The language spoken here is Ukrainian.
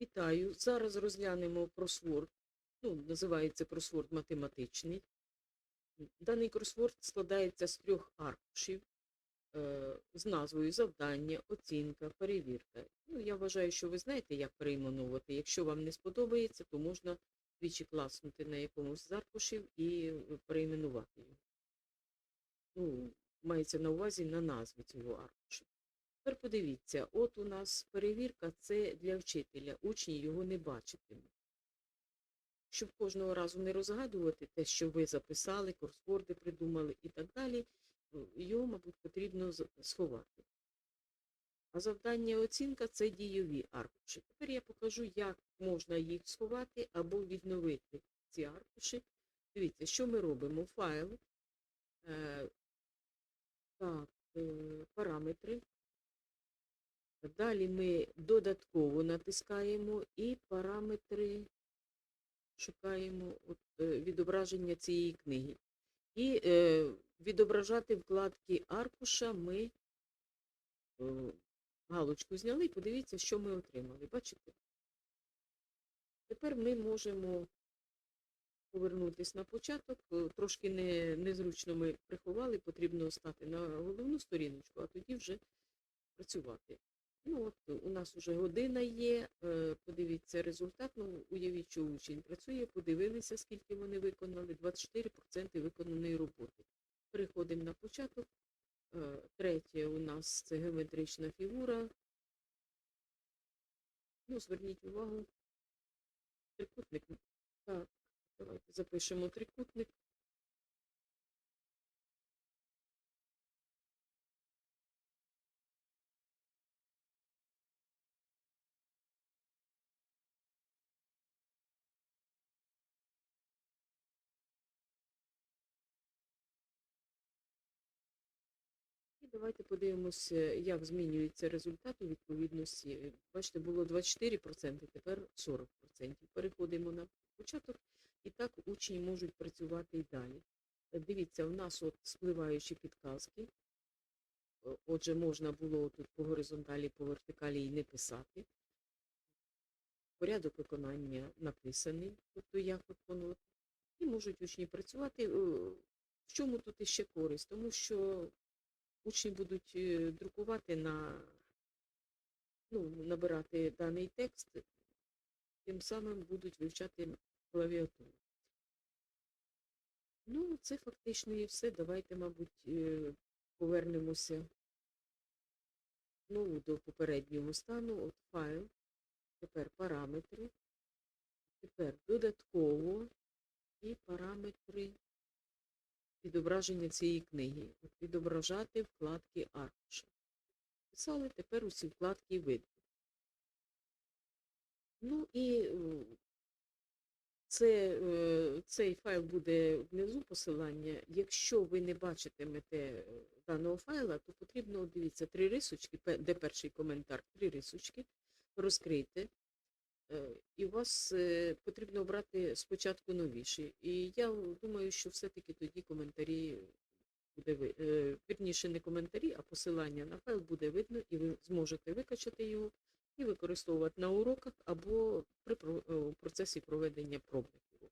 Вітаю. Зараз розглянемо кросворд. Ну, називається кросворд математичний. Даний кросворд складається з трьох аркушів е, з назвою завдання, оцінка, перевірка. Ну, я вважаю, що ви знаєте, як перейменовувати. Якщо вам не сподобається, то можна двічі класнути на якомусь з аркушів і перейменувати його. Ну, мається на увазі на назві цього аркуша. Тепер подивіться, от у нас перевірка це для вчителя, учні його не бачитимуть. Щоб кожного разу не розгадувати те, що ви записали, кросворди придумали і так далі, е, його, мабуть, потрібно сховати. А завдання оцінка це дійові аркуші. Тепер я покажу, як можна їх сховати або відновити ці аркуші. Дивіться, що ми робимо? Файл, е, так, е, параметри. Далі ми додатково натискаємо і параметри шукаємо е, відображення цієї книги. І е, відображати вкладки аркуша ми е, галочку зняли подивіться, що ми отримали. Бачите? Тепер ми можемо повернутися на початок. Трошки не, незручно ми приховали, потрібно стати на головну сторіночку, а тоді вже працювати. Ну, от у нас вже година є, е, подивіться результат. Ну, уявіть, що учень працює, подивилися, скільки вони виконали, 24% виконаної роботи. Переходимо на початок. Е, Третє у нас це геометрична фігура. Ну, зверніть увагу. Трикутник. Так, давайте запишемо трикутник. Давайте подивимося, як змінюється результат у відповідності. Бачите, було 24%, тепер 40%. Переходимо на початок, і так учні можуть працювати і далі. Е, Дивіться, у нас от спливаючі підказки. Отже, можна було тут по горизонталі, по вертикалі і не писати. Порядок виконання написаний, тобто як виконувати. І можуть учні працювати. Е, В чому тут іще користь? Тому що учні будуть е, друкувати на, ну, набирати даний текст, тим самим будуть вивчати клавіатуру. Ну, це фактично і все. Давайте, мабуть, е, повернемося знову до попереднього стану. От файл, тепер параметри, тепер додатково і параметри відображення цієї книги. Відображати вкладки аркуша. Писали, тепер усі вкладки видно. Ну і е, це, е, цей файл буде внизу посилання. Якщо ви не бачитимете е, даного файла, то потрібно, дивіться, три рисочки, де перший коментар, три рисочки, розкрийте. Е, І у вас е, потрібно обрати спочатку новіші. І я думаю, що все-таки тоді коментарі буде ви- е, вірніше не коментарі, а посилання на файл буде видно, і ви зможете викачати його і використовувати на уроках або при процесі проведення пробних.